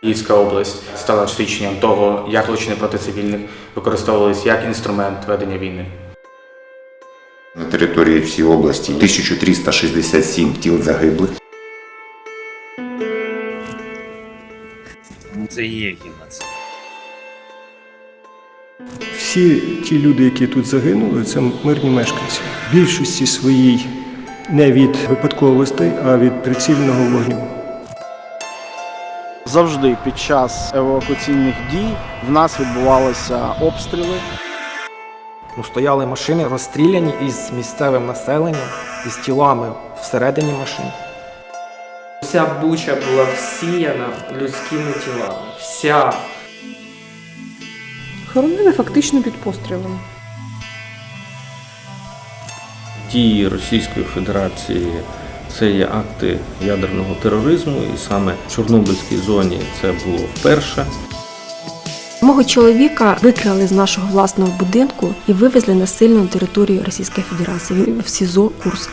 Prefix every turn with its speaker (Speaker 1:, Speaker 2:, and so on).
Speaker 1: Київська область стала свідченням того, як злочини проти цивільних використовувалися як інструмент ведення війни.
Speaker 2: На території всієї області 1367 тіл загиблих.
Speaker 3: Це є геноцид.
Speaker 4: Всі ті люди, які тут загинули, це мирні мешканці. В більшості своїй не від випадковостей, а від прицільного вогню.
Speaker 5: Завжди під час евакуаційних дій в нас відбувалися обстріли.
Speaker 6: Ну, стояли машини розстріляні із місцевим населенням, із тілами всередині машин.
Speaker 7: Вся буча була всіяна людськими тілами. Вся.
Speaker 8: Хоронили фактично під пострілами.
Speaker 9: дії Російської Федерації це є акти ядерного тероризму, і саме в Чорнобильській зоні це було вперше.
Speaker 10: Мого чоловіка викрали з нашого власного будинку і вивезли на територію Російської Федерації в СІЗО Курськ.